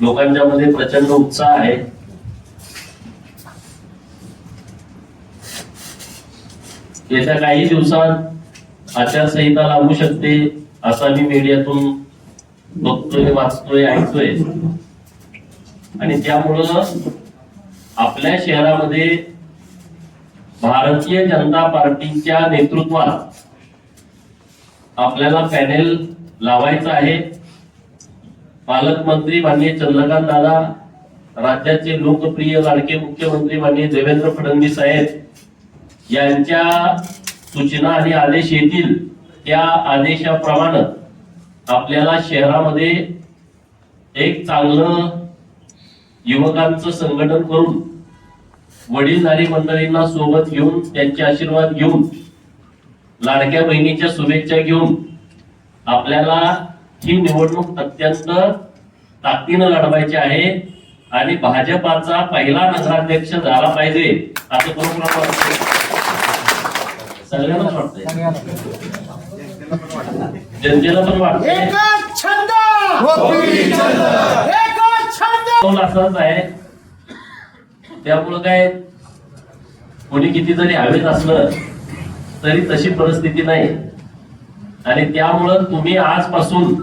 लोकांच्या मध्ये प्रचंड उत्साह आहे. येत्या काही दिवसात आचारसंहिता लागू शकते असा मी मीडियातून बघतोय वाचतोय ऐकतोय. आणि त्यामुळं आपल्या शहरामध्ये भारतीय जनता पार्टीच्या नेतृत्वात आपल्याला पॅनेल लावायचं आहे. पालकमंत्री माननीय चंद्रकांत दादा राज्याचे लोकप्रिय लाडके मुख्यमंत्री माननीय देवेंद्र फडणवीस आहेत यांच्या सूचना आणि आदेश येतील त्या आदेशाप्रमाणे आपल्याला शहरामध्ये एक चांगलं युवकांचं संघटन करून वडीलधारी मंडळींना सोबत घेऊन त्यांचे आशीर्वाद घेऊन लाडक्या बहिणीच्या शुभेच्छा घेऊन आपल्याला ही निवडणूक अत्यंत ताकदीनं लढवायची आहे आणि भाजपाचा पहिला नगराध्यक्ष झाला पाहिजे असं वाटतं. सगळ्यांनाच वाटतंय. जनतेला पण पाऊल असाच आहे? त्यामुळं काय कोणी किती जरी हवेत असलं तरी तशी परिस्थिती नाही. आणि त्यामुळं तुम्ही आजपासून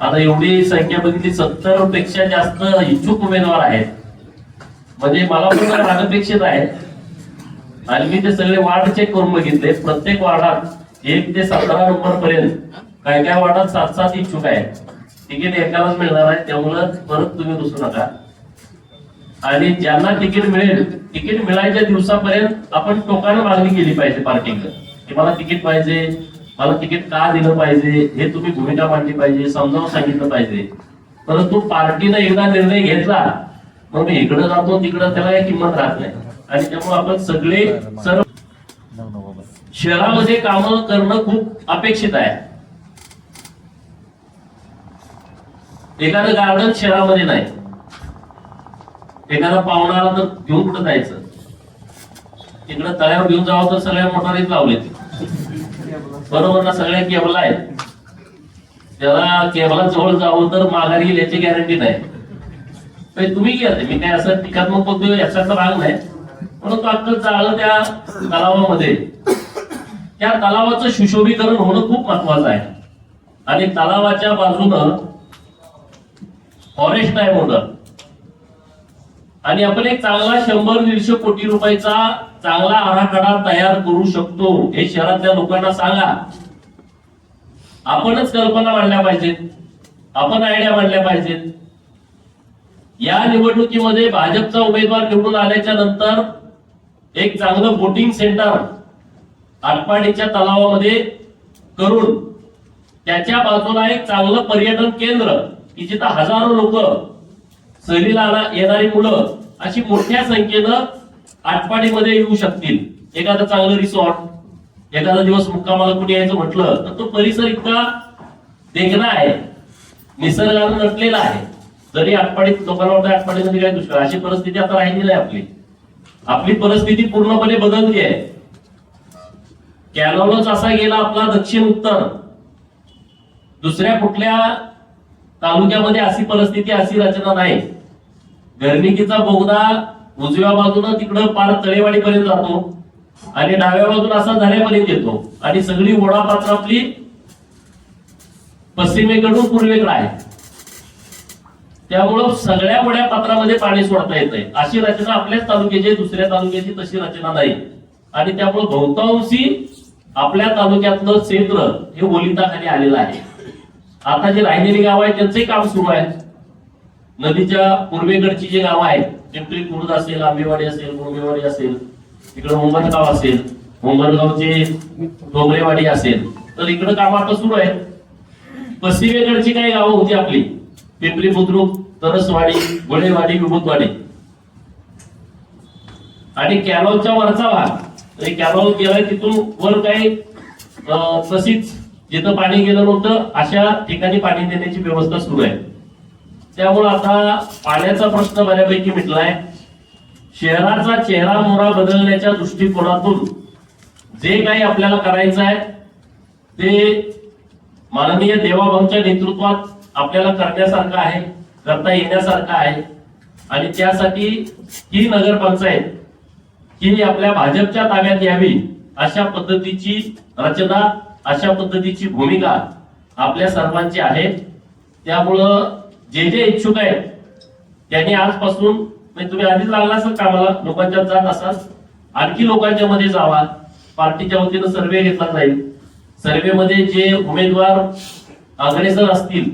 आता एवढी संख्या बघितली सत्तरपेक्षा जास्त इच्छुक उमेदवार आहेत. म्हणजे मला पण अनपेक्षित आहे आणि मी ते सगळे वार्ड चेक करून बघितले. प्रत्येक वार्डात एक ते सतरा नंबर पर्यंत काय काय वार्डात सात सात इच्छुक आहेत. तिकीट एकालाच मिळणार आहे. त्यामुळं परत तुम्ही रुसू नका. आणि ज्यांना तिकीट मिळेल तिकीट मिळायच्या दिवसापर्यंत आपण टोकानं मागणी केली पाहिजे पार्किंग की मला तिकीट पाहिजे मला तिकीट का दिलं पाहिजे? हे तुम्ही भूमिका मांडली पाहिजे समजावून सांगितलं पाहिजे. परंतु पार्टीनं एकदा निर्णय घेतला मग मी इकडं जातो तिकडं त्याला किंमत राहत नाही. आणि त्यामुळे आपण सगळे सर्व शहरामध्ये काम करणं खूप अपेक्षित आहे. एखादं गार्डन शहरामध्ये नाही. एखादा पाहुणा आला तर घेऊन कुठं जायचं? इकडं तळ्यावर घेऊन जावं तर सगळ्या मोटारीत लावले बरोबर ना सगळ्या केबल आहेत. त्याला केबला जवळ जावं तर माघारी येईल याची गॅरंटी नाही तुम्ही घ्या ते. मी काय असं टीकात्मक बघतो याचा तर राग नाही. परंतु आता चाललं त्या तलावामध्ये. त्या तलावाचं सुशोभीकरण होणं खूप महत्वाचं आहे. आणि तलावाच्या बाजूनं फॉरेस्ट आहे मोठं आणि आपण एक चांगला शंभर दीडशे कोटी रुपयाचा चांगला आराखडा तयार करू शकतो हे शहरातल्या लोकांना सांगा. आपणच कल्पना मांडल्या पाहिजेत. आपण आयडिया मांडल्या पाहिजेत. या निवडणुकीमध्ये भाजपचा उमेदवार निवडून आल्याच्यानंतर एक चांगलं बोटिंग सेंटर आटपाडीच्या तलावामध्ये करून त्याच्या बाजूला एक चांगलं पर्यटन केंद्र की जिथं हजारो लोक सहलीला येणारी मुलं अशी मोठ्या संख्येनं आटपाडीमध्ये येऊ शकतील. एखादं चांगलं रिसॉर्ट एखादा दिवस मुक्कामाला कुठे यायचं म्हटलं तर तो परिसर इतका देखणा आहे निसर्गानं नटलेला आहे. जरी आटपाडीत लोकांना वाटतं आटपाडीमध्ये काय दुष्काळ अशी परिस्थिती आता राहिली नाही आपली. आपली परिस्थिती पूर्णपणे बदलली आहे. कॅनॉलच असा गेला आपला दक्षिण उत्तर. दुसऱ्या कुठल्या तालुक्यामध्ये अशी परिस्थिती अशी रचना नाही. गर्णिकीचा बोगदा उजव्या बाजूनं तिकडं पार तळेवाडी पर्यंत जातो. आणि डाव्या बाजूला असा झाल्यापर्यंत येतो. आणि सगळी ओढापात्र आपली पश्चिमेकडून पूर्वेकडे आहे. त्यामुळं सगळ्या मोठ्या पात्रामध्ये पाणी सोडता येतंय. अशी रचना आपल्याच तालुक्याची दुसऱ्या तालुक्याची तशी रचना नाही. आणि त्यामुळे बहुतांशी आपल्या तालुक्यातलं क्षेत्र हे ओलिताखाली आलेलं आहे. आता जे राहिलेली गाव आहे त्यांचंही काम सुरू आहे. नदीच्या पूर्वेकडची जी गावं आहेत पिंपरी खुर्द असेल आंबेवाडी असेल गोंबेवाडी असेल इकडं मुंबरगाव असेल मुंबरगावचे डोंगरेवाडी असेल तर इकडं काम आता सुरू आहे पश्चिमेकडची काही गावं होती आपली. पिंपरी बुद्रुक तरसवाडी गोळेवाडी विभूतवाडी. आणि कॅनॉलच्या वरचा भाग. कॅनॉल गेलाय तिथून वर काही अं, तशीच जिथं पाणी गेलं नव्हतं अशा ठिकाणी पाणी देण्याची व्यवस्था सुरू आहे. त्यामुळं आता पाण्याचा प्रश्न बऱ्यापैकी मिटलाय. शहराचा चेहरा मोहरा बदलण्याच्या दृष्टिकोनातून जे काही आपल्याला करायचं आहे ते माननीय देवाभाऊंच्या नेतृत्वात आपल्याला करण्यासारखं आहे करता येण्यासारखं आहे. आणि त्यासाठी ही नगरपंचायत ही आपल्या भाजपच्या ताब्यात यावी अशा पद्धतीची रचना अशा पद्धतीची भूमिका आपल्या सर्वांची आहे. त्यामुळं जे जे इच्छुक आहेत त्यांनी आजपासून म्हणजे तुम्ही आधीच लागला असाल कामाला लोकांच्यात जात असाल आणखी लोकांच्या मध्ये जावा. पार्टीच्या वतीनं सर्वे घेतला जाईल. सर्वेमध्ये जे उमेदवार अग्रेसर असतील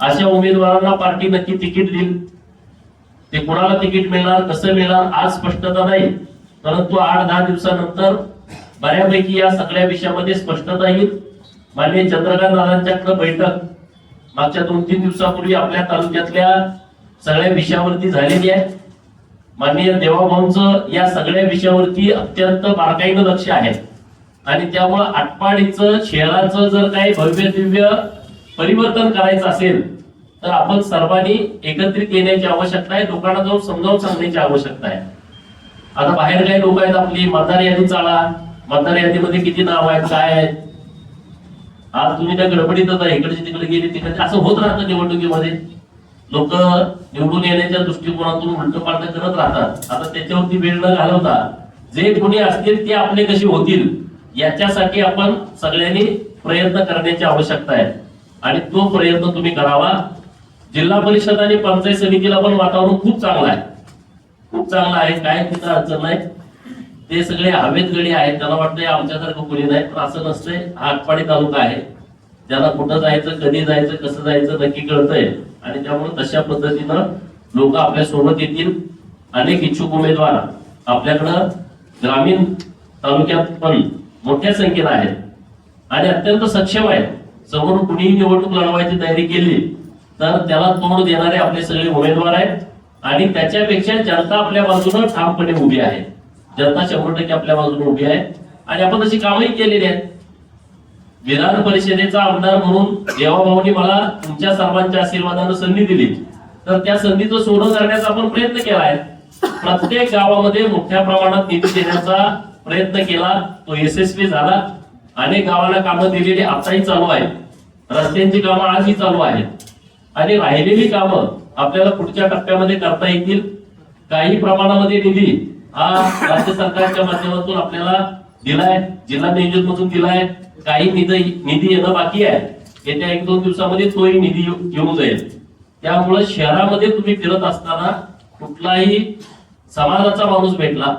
अशा उमेदवारांना पार्टी नक्की तिकीट देईल. ते कोणाला तिकीट मिळणार कसं मिळणार आज स्पष्टता नाही. परंतु आठ दहा दिवसानंतर बऱ्यापैकी या सगळ्या विषयामध्ये स्पष्टता येईल. माननीय चंद्रकांत दादांच्याकडे बैठक मागच्या दोन तीन दिवसापूर्वी आपल्या तालुक्यातल्या सगळ्या विषयावरती झालेली आहे. माननीय देवाभाऊंचं या सगळ्या विषयावरती अत्यंत बारकाईनं लक्ष आहे. आणि त्यामुळं आटपाडीचं शहराचं जर काही भव्य दिव्य परिवर्तन करायचं असेल तर आपण सर्वांनी एकत्रित येण्याची आवश्यकता आहे लोकांना जाऊन समजावून सांगण्याची आवश्यकता आहे. आता बाहेर काही लोक आहेत आपली मतदार यादी चाला मतदार यादीमध्ये किती नाव आहेत काय आहेत? आज तुम्ही त्या गडबडीतच आहे इकडचे तिकडे गेले तिकडे असं होत राहतं निवडणुकीमध्ये? लोक निवडून येण्याच्या दृष्टिकोनातून उलट पालट करत राहतात. आता त्याच्यावरती वेळ न घालवता जे कोणी असतील ते आपले कसे होतील याच्यासाठी आपण सगळ्यांनी प्रयत्न करण्याची आवश्यकता आहे. आणि तो प्रयत्न तुम्ही करावा. जिल्हा परिषद आणि पंचायत समितीला पण वातावरण खूप चांगलं आहे. खूप चांगलं आहे. काय तिथं अडचण नाही. ते सगळे हवेत गडी आहेत. त्याला वाटतंय आमच्यासारखं कोणी नाही पण असं नसतंय. हा आटपाडी तालुका आहे. त्याला कुठं जायचं कधी जायचं कसं जायचं नक्की कळतंय. आणि त्यामुळे तशा पद्धतीनं लोक आपल्यासोबत येतील. अनेक इच्छुक उमेदवार आपल्याकडं ग्रामीण तालुक्यात पण मोठ्या संख्येनं आहेत. आणि अत्यंत सक्षम आहे समोर कुणीही निवडणूक लढवायची तयारी केली तर त्याला तोंड देणारे आपले सगळे उमेदवार आहेत. आणि त्याच्यापेक्षा जनता आपल्या बाजूनं ठामपणे उभी आहे. जनता शंभर टक्के आपल्या बाजूने उभी आहे. आणि आपण तशी कामही केलेली आहेत. विधान परिषदेचा आमदार म्हणून देवाभाऊनी मला तुमच्या सर्वांच्या आशीर्वादानं संधी दिली. तर त्या संधीचं सोनं करण्याचा आपण प्रयत्न केला आहे. प्रत्येक गावामध्ये मोठ्या प्रमाणात निधी देण्याचा प्रयत्न केला. तो यशस्वी झाला. अनेक गावाला कामं दिलेली आताही चालू आहेत. रस्त्यांची कामं आजही चालू आहेत. आणि राहिलेली कामं आपल्याला पुढच्या टप्प्यामध्ये करता येतील. काही प्रमाणामध्ये निधी हा राज्य सरकारच्या माध्यमातून आपल्याला दिलाय जिल्हा नियोजन मधून दिलाय. काही निधी निधी येणं बाकी आहे. येत्या एक दोन दिवसामध्ये तोही निधी येऊन जाईल. त्यामुळे शहरामध्ये तुम्ही फिरत असताना कुठलाही समाजाचा माणूस भेटला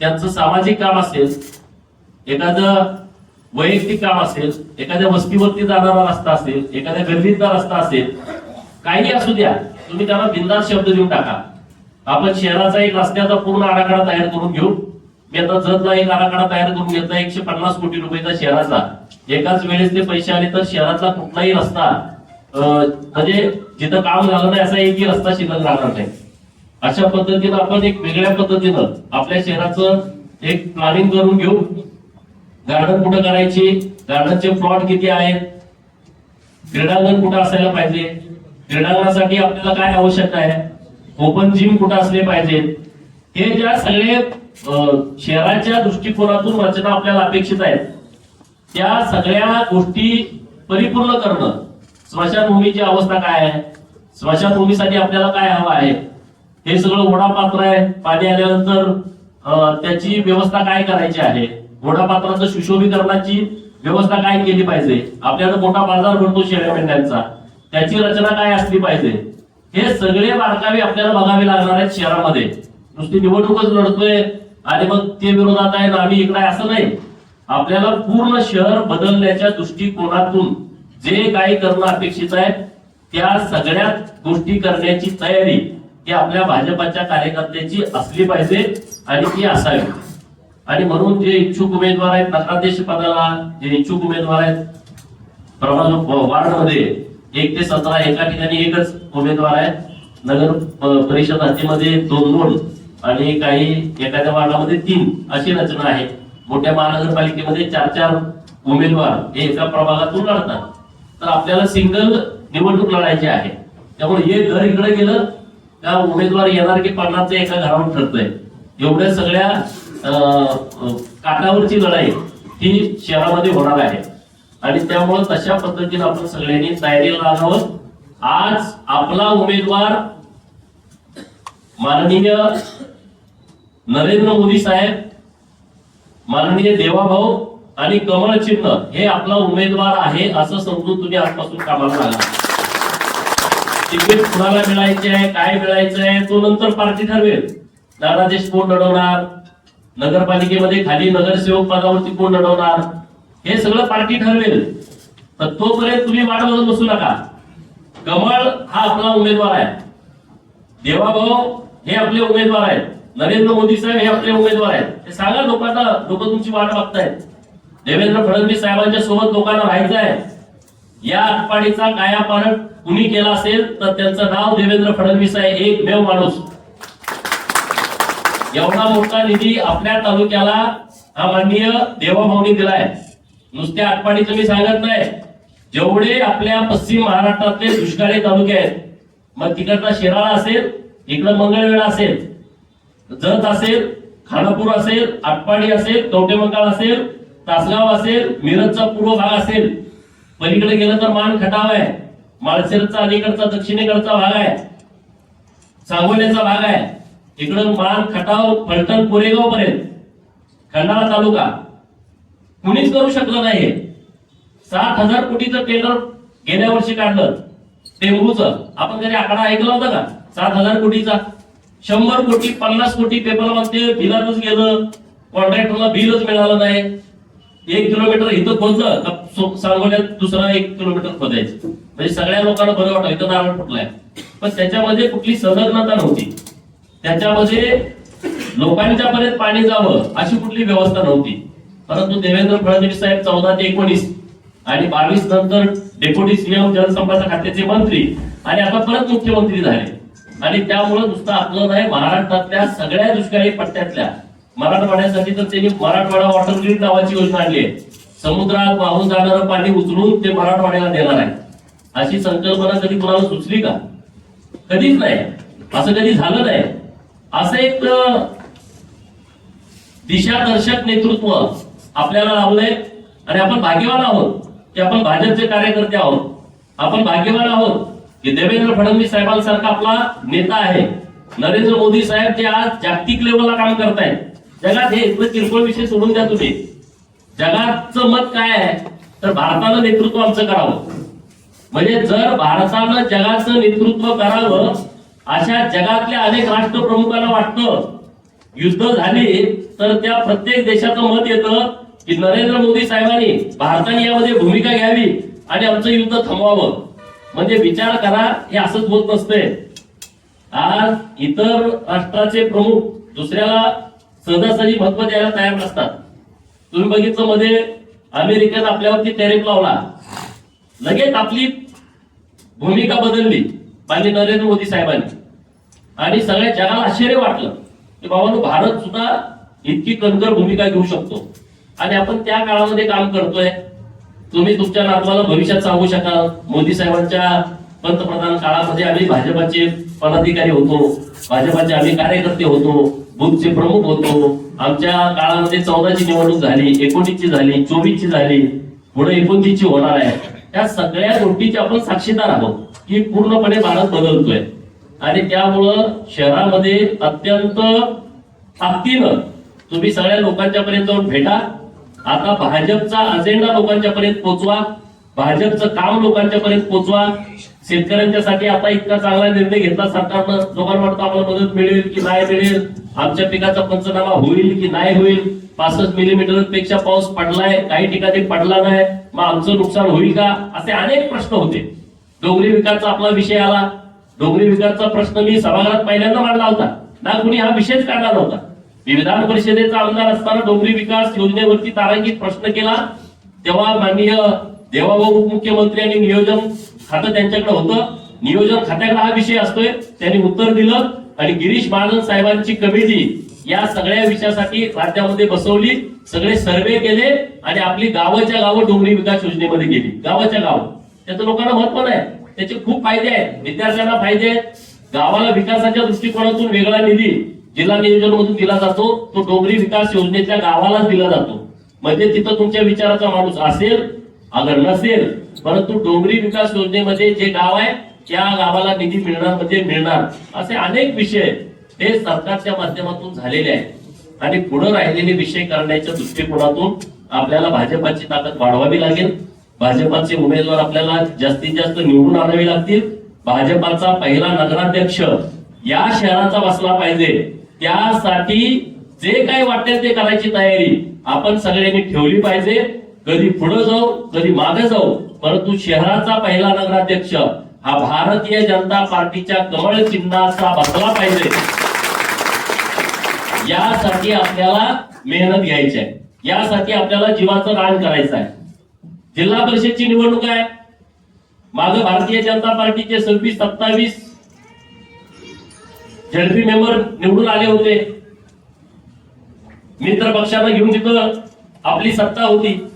त्यांचं सामाजिक काम असेल एखादं वैयक्तिक काम असेल एखाद्या वस्तीवरती जाणारा रस्ता असेल एखाद्या गर्दीचा रस्ता असेल काही असू द्या तुम्ही त्याला बिंदास शब्द देऊन टाका. आपण शहराचा एक रस्त्याचा पूर्ण आराखडा तयार करून घेऊ. मी आता जतला एक आराखडा तयार करून घेतला एकशे पन्नास कोटी रुपयाचा शहराचा. एकाच वेळेस ते पैसे आले तर शहराचा कुठलाही रस्ता म्हणजे जिथं काम झालं नाही असा एकही रस्ता शिल्लक राहणार नाही. अशा पद्धतीनं आपण एक वेगळ्या पद्धतीनं आपल्या शहराचं एक प्लॅनिंग करून घेऊ. गार्डन कुठं करायची? गार्डनचे प्लॉट किती आहेत? क्रीडांगण कुठं असायला पाहिजे? क्रीडांगणासाठी आपल्याला काय आवश्यक आहे? ओपन जिम कुठं असले पाहिजेत हे ज्या सगळे शहराच्या दृष्टिकोनातून रचना आपल्याला अपेक्षित आहेत त्या सगळ्या गोष्टी परिपूर्ण करणं स्मशानभूमीची अवस्था काय आहे? स्मशानभूमीसाठी आपल्याला काय हवं आहे? हे सगळं ओढापात्र आहे. पाणी आल्यानंतर त्याची व्यवस्था काय करायची आहे? ओढापात्राचं सुशोभीकरणाची व्यवस्था काय केली पाहिजे? आपल्याला मोठा बाजार भरतो शेळ्या मेंढ्यांचा. त्याची रचना काय असली पाहिजे? हे सगळे बारकावे आपल्याला बघावे लागणार आहेत शहरामध्ये. नुसती निवडणूकच लढतोय आणि मग ते विरोधात आहे ना आम्ही इकडे असं नाही. आपल्याला पूर्ण शहर बदलण्याच्या दृष्टिकोनातून जे काही करणं अपेक्षित आहे त्या सगळ्या गोष्टी करण्याची तयारी ही आपल्या भाजपाच्या कार्यकर्त्याची असली पाहिजे आणि ती असावी. आणि म्हणून जे इच्छुक उमेदवार आहेत नगराध्यक्ष पदाला जे इच्छुक उमेदवार आहेत प्रभाग वार्डमध्ये एक ते सतरा एका ठिकाणी एकच उमेदवार आहे नगर परिषद हद्दीमध्ये दोन दोन आणि काही एखाद्या वार्डामध्ये तीन अशी रचना आहे मोठ्या महानगरपालिकेमध्ये चार चार उमेदवार हे एका प्रभागातून लढतात. तर आपल्याला सिंगल निवडणूक लढायची आहे. त्यामुळे हे घर इकडे गेलं का उमेदवार येणार की पडणार ते एका घरावर ठरतंय. एवढ्या सगळ्या काटावरची लढाई ही शहरामध्ये होणार आहे. आणि त्यामुळे तशा पद्धतीने आपण सगळ्यांनी तयारीला लागावं आज आपला उमेदवार माननीय नरेंद्र मोदी साहेब माननीय देवाभाऊ आणि कमळ चिन्ह हे आपला उमेदवार आहे असं समजून तुम्ही आजपासून कामाला लागा तिकीट कुणाला मिळायचे आहे काय मिळायचं आहे तो नंतर पार्टी ठरवेल. दादादेश कोण लढवणार नगरपालिकेमध्ये खाली नगरसेवक पदावरती कोण लढवणार? हे सगळं पार्टी ठरवेल. तर तोपर्यंत तुम्ही वाट बघत बसू नका. कमळ हा आपला उमेदवार आहे. देवाभाऊ हे आपले उमेदवार आहेत. नरेंद्र मोदी साहेब हे आपले उमेदवार आहेत. हे सांगा लोकांना लोक तुमची वाट बघतायत. देवेंद्र फडणवीस साहेबांच्या सोबत लोकांना राहायचं आहे. या आटपाडीचा कायापालट कुणी केला असेल तर त्यांचं नाव देवेंद्र फडणवीस आहे. एकमेव माणूस. एवढा मोठा निधी आपल्या तालुक्याला हा माननीय देवाभाऊनी दिलाय. नुसत्या आटपाडीचं मी सांगत नाही. जेवढे आपल्या पश्चिम महाराष्ट्रातले दुष्काळी तालुके आहेत मग तिकडचा शिराळा असेल इकडं मंगळवेळा असेल जत असेल खानापूर असेल आटपाडी असेल कवटेमंकाळ असेल तासगाव असेल मिरजचा पूर्व भाग असेल. पलीकडे गेलं तर मान खटाव आहे. माळशेरचा अलीकडचा दक्षिणेकडचा भाग आहे. सांगोल्याचा भाग आहे. इकडं मान खटाव फलटण कोरेगाव पर्यंत खंडाळा तालुका. कुणीच करू शकलं नाही सात हजार कोटीचं टेंडर गेल्या वर्षी काढलं. टेंबूचं आपण कधी आकडा ऐकला होता का? सात हजार कोटीचा. शंभर कोटी पन्नास कोटी पेपर पेपरमध्ये बिलातच गेलं. कॉन्ट्रॅक्टरला बिलच मिळालं नाही. एक किलोमीटर इथं खोदलं का सांगोल्यात दुसरा एक किलोमीटर खोदायचं. म्हणजे सगळ्या लोकांना बरं वाटलं. इथं नारळ फुटलाय. पण त्याच्यामध्ये कुठली संलग्नता नव्हती. त्याच्यामध्ये लोकांच्या पर्यंत पाणी जावं अशी कुठली व्यवस्था नव्हती. परंतु देवेंद्र फडणवीस साहेब चौदा ते एकोणीस आणि बावीस नंतर डेप्युटी सीएम जलसंपदा खात्याचे मंत्री आणि आता परत मुख्यमंत्री झाले. आणि त्यामुळे नुसतं आपलं नाही महाराष्ट्रातल्या सगळ्या दुष्काळी पट्ट्यातल्या मराठवाड्यासाठी तर त्यांनी मराठवाडा वॉटर ग्रीड नावाची योजना आणली आहे. समुद्रात वाहून जाणारं पाणी उचलून ते मराठवाड्याला देणार आहे. अशी संकल्पना कधी कुणाला सुचली का? कधीच नाही. असं कधी झालं नाही. असं एक दिशादर्शक नेतृत्व आपल्याला लाभलंय आणि आपण भाग्यवान आहोत की आपण भाजपचे कार्यकर्ते आहोत. आपण भाग्यवान आहोत की देवेंद्र फडणवीस साहेबांसारखा आपला नेता आहे. नरेंद्र मोदी साहेब जे आज जागतिक लेवलला काम करतायत. जगात हे इथलं किरकोळ विषय सोडून द्या तुम्ही. जगाचं मत काय आहे? तर भारतानं नेतृत्व आमचं करावं. म्हणजे जर भारतानं जगाचं नेतृत्व करावं अशा जगातल्या अनेक राष्ट्रप्रमुखांना वाटतं युद्ध झाली तर त्या प्रत्येक देशाचं मत येतं की नरेंद्र मोदी साहेबांनी भारताने यामध्ये भूमिका घ्यावी आणि आमचं युद्ध थांबवावं. म्हणजे विचार करा हे असंच होत नसतंय आज इतर राष्ट्राचे प्रमुख दुसऱ्याला सहजासहजी महत्त्व द्यायला तयार नसतात. तुम्ही बघितलं मध्ये अमेरिकेत आपल्यावरती टॅरिफ लावला. लगेच आपली भूमिका बदलली माननीय नरेंद्र मोदी साहेबांनी. आणि सगळ्या जगाला आश्चर्य वाटलं की बाबा भारत सुद्धा इतकी कणकर भूमिका घेऊ शकतो. आणि आपण त्या काळामध्ये काम करतोय. तुम्ही तुमच्या नातवाला भविष्यात सांगू शकाल. मोदी साहेबांच्या पंतप्रधान काळामध्ये आम्ही भाजपाचे पदाधिकारी होतो. भाजपाचे आम्ही कार्यकर्ते होतो. बुथचे प्रमुख होतो. आमच्या काळामध्ये चौदाची निवडणूक झाली एकोणीसची झाली चोवीसची झाली. पुढे एकोणतीसची होणार आहे. त्या सगळ्या गोष्टीची आपण साक्षीदार आहोत की पूर्णपणे भारत बदलतोय. आणि त्यामुळं शहरामध्ये अत्यंत ताकदीनं तुम्ही सगळ्या लोकांच्या पर्यंत जाऊन भेटा. आता भाजपचा अजेंडा लोकांच्या पर्यंत पोहोचवा भाजपचं काम लोकांच्या पर्यंत पोहोचवा शेतकऱ्यांच्यासाठी आता इतका चांगला निर्णय घेतला सरकारनं. लोकांना वाटतं आम्हाला मदत मिळेल की नाही मिळेल? आमच्या पिकाचा पंचनामा होईल की नाही होईल? पासष्ट मिलीमीटरपेक्षा पाऊस पडलाय काही ठिकाणी पडला नाही. मग आमचं नुकसान होईल का? असे अनेक प्रश्न होते. डोंगरी विकासचा आपला विषय आला. डोंगरी विकासचा प्रश्न मी सभागृहात पहिल्यांदा मांडला होता. ना कुणी हा विषयच काढला नव्हता. मी विधान परिषदेचा आमदार असताना डोंगरी विकास योजनेवरती तारांकित प्रश्न केला. तेव्हा माननीय देवाभाऊ उपमुख्यमंत्री आणि नियोजन खातं त्यांच्याकडे होतं. नियोजन खात्याकडे हा विषय असतोय. त्यांनी उत्तर दिलं आणि गिरीश महाजन साहेबांची कमिटी या सगळ्या विषयासाठी राज्यामध्ये बसवली. सगळे सर्वे केले आणि आपली गावाच्या गावं डोंगरी विकास योजनेमध्ये गेली. गावाच्या गाव. त्याचं लोकांना महत्त्व नाही. त्याचे खूप फायदे आहेत. विद्यार्थ्यांना फायदे आहेत. गावाला विकासाच्या दृष्टिकोनातून वेगळा निधी जिल्हा नियोजन मधून दिला जातो तो डोंगरी विकास योजनेच्या गावालाच दिला जातो. म्हणजे तिथं तुमच्या विचाराचा माणूस असेल अगर नसेल परंतु डोंगरी विकास योजनेमध्ये जे गाव आहे त्या गावाला निधी मिळणार म्हणजे मिळणार. असे अनेक विषय हे सरकारच्या माध्यमातून झालेले आहेत. आणि पुढे राहिलेले विषय करण्याच्या दृष्टिकोनातून आपल्याला भाजपाची ताकद वाढवावी लागेल. भाजपाचे उमेदवार आपल्याला जास्तीत जास्त निवडून आणावे लागतील. भाजपाचा पहिला नगराध्यक्ष या शहराचा बसला पाहिजे. त्यासाठी जे काही वाटेल ते करायची तयारी. आपण सगळ्यांनी ठेवली पाहिजे. कधी पुढे जाऊ कधी मागे जाऊ. परंतु शहराचा पहिला नगराध्यक्ष हा भारतीय जनता पार्टीच्या कमळ चिन्हाचा बसला पाहिजे. यासाठी आपल्याला मेहनत घ्यायची आहे. यासाठी आपल्याला जीवाचं रान करायचं आहे. जिल्हा परिषदची निवडणूक आहे. माग भारतीय जनता पार्टीचे सव्वीस सत्तावीस झडपी मेंबर निवडून आले होते. मित्र पक्षाला घेऊन तिथं आपली सत्ता होती.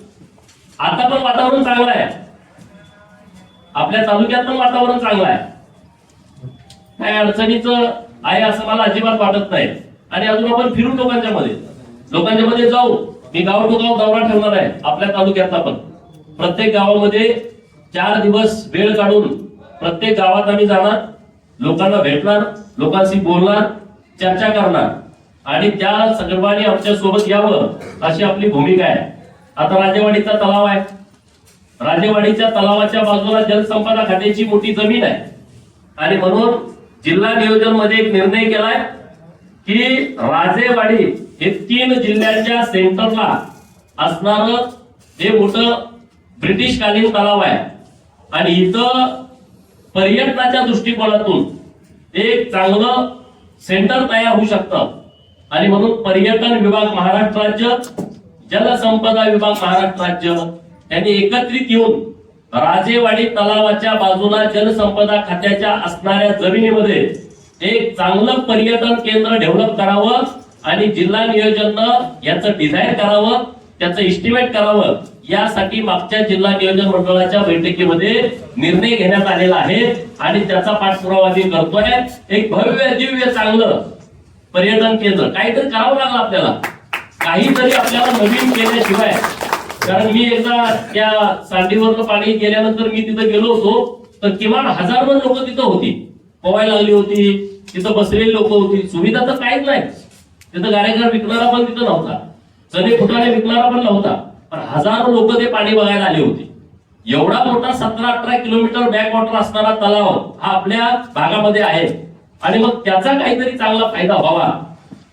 आता पण वातावरण चांगलं आहे. आपल्या तालुक्यात पण वातावरण चांगलं आहे. काय अडचणीचं आहे असं मला अजिबात वाटत नाही. आणि अजून आपण फिरू लोकांच्या मध्ये. लोकांच्या मध्ये जाऊ. मी गाव टू गाव दौरा ठेवणार आहे. आपल्या तालुक्यातला पण. प्रत्येक गावामध्ये चार दिवस वेळ काढून प्रत्येक गावात आम्ही जाणार. लोकांना भेटणार लोकांशी बोलणार चर्चा करणार. आणि त्या सर्वांनी आमच्यासोबत यावं अशी आपली भूमिका आहे. आता राजेवाडीचा तलाव आहे. राजेवाडीच्या तलावाच्या बाजूला जलसंपदा खात्याची मोठी जमीन आहे. आणि म्हणून जिल्हा नियोजनमध्ये एक निर्णय केलाय की राजेवाडी हे तीन जिल्ह्यांच्या सेंटरला असणार हे मोठं ब्रिटिशकालीन तलाव आहे. आणि इथं पर्यटनाच्या दृष्टिकोनातून एक चांगलं सेंटर तयार होऊ शकतं. आणि म्हणून पर्यटन विभाग महाराष्ट्र राज्य जलसंपदा विभाग महाराष्ट्र राज्य यांनी एकत्रित येऊन राजेवाडी तलावाच्या बाजूला जलसंपदा खात्याच्या असणाऱ्या जमिनीमध्ये एक चांगलं पर्यटन केंद्र डेव्हलप करावं आणि जिल्हा नियोजन याचं डिझाईन करावं त्याचं इस्टिमेट करावं. यासाठी मागच्या जिल्हा नियोजन मंडळाच्या बैठकीमध्ये निर्णय घेण्यात आलेला आहे आणि त्याचा पाठपुरावा मी करतोय. एक भव्य दिव्य चांगलं पर्यटन केंद्र. काहीतरी करावं लागलं आपल्याला. काहीतरी आपल्याला नवीन केल्याशिवाय. कारण मी एकदा त्या सांडीवरनं पाणी गेल्यानंतर मी तिथं गेलो होतो तर किमान हजारभर लोक तिथं होती. पोवायला लागली होती तिथं बसलेली लोक होती. सुविधा तर काहीच नाही. तिथं गारेगार विकणारा पण तिथं नव्हता. चणे फुटाणे विकणारा पण नव्हता. पण हजारो लोक ते पाणी बघायला आले होते. एवढा मोठा सतरा अठरा किलोमीटर बॅकवॉटर असणारा तलाव हा आपल्या भागामध्ये आहे. आणि मग त्याचा काहीतरी चांगला फायदा व्हावा.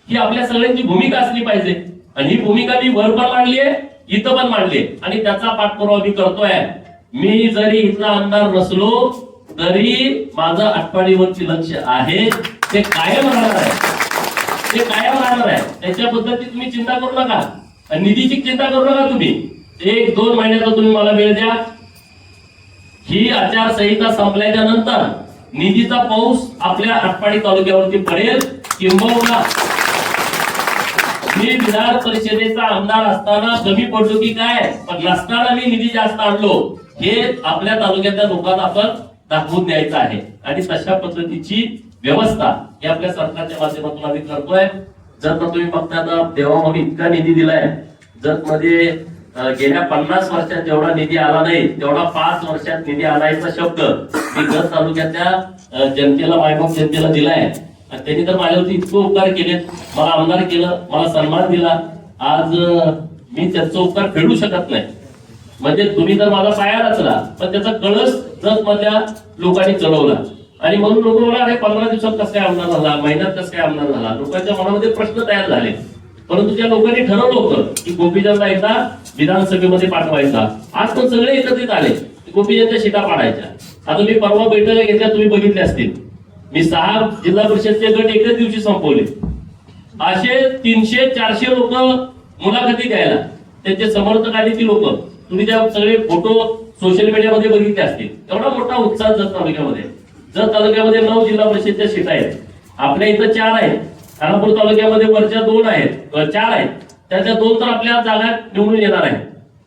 ही आपल्या सगळ्यांची भूमिका असली पाहिजे. आणि ही भूमिका मी वर पण मांडली आहे इथं पण मांडली आहे. आणि त्याचा पाठपुरावा मी करतोय. मी जरी इथला आमदार नसलो तरी माझं आठवडीवरची लक्ष आहे. ते कायम राहणार आहे. ते कायम राहणार आहे. त्याच्याबद्दलची तुम्ही चिंता करू नका. आणि निधीची चिंता करू नका तुम्ही. एक दोन महिन्याचा तुम्ही मला वेळ द्या. ही आचारसंहिता संपल्याच्या नंतर निधीचा पाऊस आपल्या आटपाडी तालुक्यावरती पडेल किंबहुना मी विधान परिषदेचा आमदार असताना कमी पडलो की काय? पण नसताना मी निधी जास्त आणलो. हे आपल्या तालुक्यातल्या लोकांना आपण दाखवून द्यायचं आहे. आणि तशा पद्धतीची व्यवस्था ही आपल्या सरकारच्या माध्यमातून आम्ही करतोय. जर का तुम्ही बघता आता देवा इतका निधी दिलाय जत मध्ये गेल्या पन्नास वर्षात जेवढा निधी आला नाही तेवढा पाच वर्षात निधी आलायचा शब्द मी जत तालुक्याच्या जनतेला मायबाप जनतेला दिलाय. आणि त्यांनी तर माझ्यावरती इतके उपकार केलेत. मला आमदार केलं मला सन्मान दिला. आज मी त्याचा उपकार फेडू शकत नाही. म्हणजे तुम्ही तर माझा पाया रचला पण त्याचा कळस जत मधल्या लोकांनी चढवला. आणि म्हणून लोक म्हणा अरे पंधरा दिवसात कसं काय आमदार झाला? महिन्यात कसं काय आमदार झाला? लोकांच्या मनामध्ये प्रश्न तयार झाले. परंतु त्या लोकांनी ठरवलं होतं की गोपीचंदला एकदा विधानसभेमध्ये पाठवायचा. आज पण सगळे एकत्रित आले की गोपीचंदच्या शिटा पाडायच्या. आता मी परवा बैठका घेतल्या तुम्ही बघितल्या असतील. मी सहा जिल्हा परिषदचे गट एकच दिवशी संपवले. असे तीनशे चारशे लोक मुलाखती द्यायला त्यांचे समर्थक आले ती लोक. तुम्ही त्या सगळे फोटो सोशल मीडियामध्ये बघितले असतील. एवढा मोठा उत्साह जत तालुक्यामध्ये. जत तालुक्यामध्ये नऊ जिल्हा परिषदच्या सीट आहेत आपल्या इथं चार आहेत खानापूर तालुक्यामध्ये वरच्या दोन आहेत चार आहेत त्याच्या दोन तर आपल्या जागा निवडून येणार आहेत.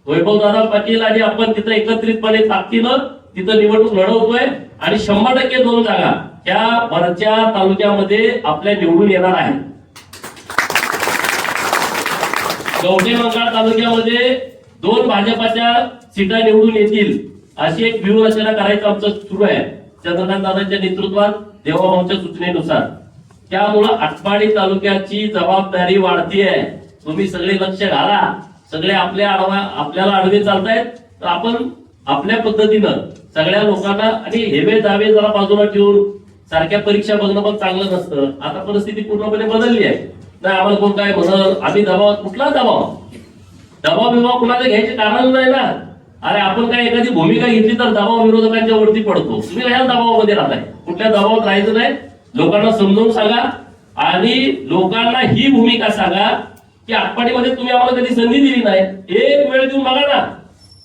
वैभव दादा पाटील आणि आपण तिथं एकत्रितपणे ताकदीनं तिथं निवडणूक लढवतोय आणि शंभर टक्के दोन जागा त्या वरच्या तालुक्यामध्ये आपल्या निवडून येणार आहेत. गवठे मंगळ तालुक्यामध्ये दोन भाजपाच्या सीटा निवडून येतील अशी एक व्यूहरचना करायचं आमचं सुरू आहे. चंद्रकांत दादांच्या नेतृत्वात देवाभाऊच्या सूचनेनुसार. त्यामुळं आटपाडी तालुक्याची जबाबदारी वाढतीये. तुम्ही सगळे लक्ष घाला. सगळे आपल्या आडवा आपल्याला आडवे चालतायत. तर आपण आपल्या पद्धतीनं सगळ्या लोकांना आणि हेवे दावे जरा बाजूला ठेवून सारख्या परीक्षा बघणं पण चांगलं नसतं. आता परिस्थिती पूर्णपणे बदलली आहे. नाही आम्हाला कोण काय म्हणत आम्ही दबाव कुठला दबाव? दबाव बिबाव कुणाला घ्यायचे कारण नाही ना? अरे आपण काय एखादी भूमिका घेतली तर दबाव विरोधकांच्या वरती पडतो. तुम्ही कशा दबावामध्ये राहताय. कुठल्या दबावात राहायचं नाही? लोकांना समजावून सांगा आणि लोकांना ही भूमिका सांगा की आटपाडीमध्ये तुम्ही आम्हाला कधी संधी दिली नाही. एक वेळ देऊन बघा ना.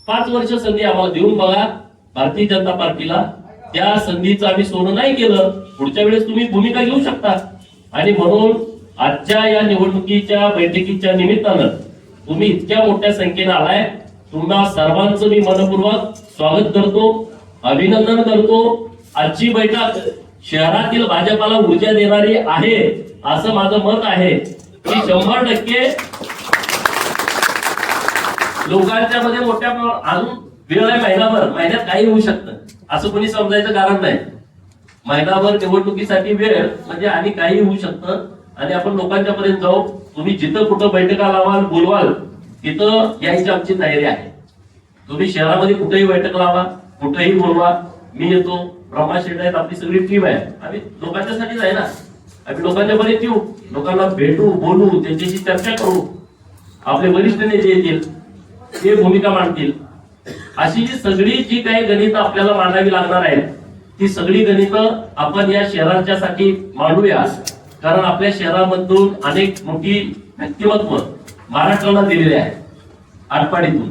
पाच वर्ष संधी आम्हाला देऊन बघा. भारतीय जनता पार्टीला त्या संधीचं आम्ही सोनं नाही केलं. पुढच्या वेळेस तुम्ही भूमिका घेऊ शकता. आणि म्हणून आजच्या या निवडणुकीच्या बैठकीच्या निमित्तानं तुम्ही इतक्या मोठ्या संख्येने आलाय. तुम्हा सर्वांचं मी मनपूर्वक स्वागत करतो अभिनंदन करतो. आजची बैठक शहरातील भाजपाला ऊर्जा देणारी आहे असं माझं मत आहे. की शंभर टक्के लोकांच्या मध्ये मोठ्या अजून वेळ आहे महिनाभर. महिन्यात काही होऊ शकतं असं कोणी समजायचं कारण नाही. महिनाभर निवडणुकीसाठी वेळ म्हणजे आणि काही होऊ शकतं. आणि आपण लोकांच्या पर्यंत जाऊ. तुम्ही जिथं कुठं बैठका लावाल बोलवाल तिथं यायची आमची तयारी आहे. तुम्ही शहरामध्ये कुठेही बैठक लावा कुठेही बोलवा मी येतो. ब्रह्मा शेठ आहेत आपली सगळी टीम आहे. आम्ही लोकांच्यासाठीच आहे ना. आम्ही लोकांच्या बरेच येऊ. लोकांना भेटू बोलू त्यांच्याशी चर्चा करू. आपले वरिष्ठ नेते येतील ते भूमिका मांडतील. अशी जी सगळी जी काही गणित आपल्याला मांडावी लागणार आहेत ती सगळी गणितं आपण या शहराच्यासाठी मांडूया. कारण आपल्या शहरामधून अनेक मोठी व्यक्तिमत्व महाराष्ट्राला दिलेले आहे आटपाडीतून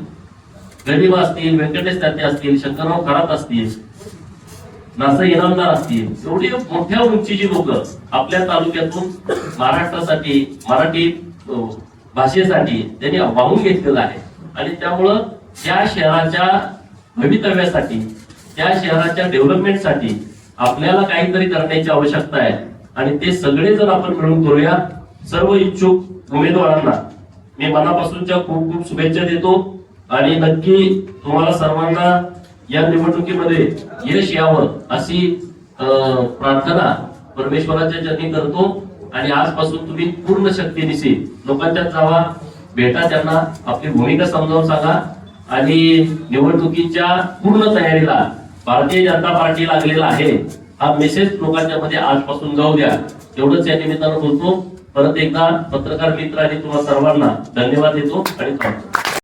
गदिमा असतील व्यंकटेश तात्या असतील शंकरराव खरात असतील नासा इनामदार असतील एवढी मोठ्या उंचीची लोक आपल्या तालुक्यातून महाराष्ट्रासाठी मराठी भाषेसाठी त्यांनी वाहून घेतलेलं आहे. आणि त्यामुळं त्या शहराच्या भवितव्यासाठी त्या शहराच्या डेव्हलपमेंटसाठी आपल्याला काहीतरी करण्याची आवश्यकता आहे. आणि ते सगळे जर आपण मिळून करूया सर्व इच्छुक उमेदवारांना मी मनापासूनच्या खूप खूप शुभेच्छा देतो आणि नक्की तुम्हाला सर्वांना या निवडणुकीमध्ये यश यावं अशी अं, प्रार्थना परमेश्वराच्या जनी करतो आणि आजपासून तुम्ही पूर्ण शक्तीनिशी लोकांच्यात जावा भेटा त्यांना आपली भूमिका समजावून सांगा आणि निवडणुकीच्या पूर्ण तयारीला भारतीय जनता पार्टी लागलेला आहे. हा मेसेज लोकांच्या मध्ये आजपासून जाऊ द्या. एवढंच या निमित्तानं बोलतो. परत एकदा पत्रकार मित्र आणि तुम्हा सर्वांना धन्यवाद देतो आणि थांबतो.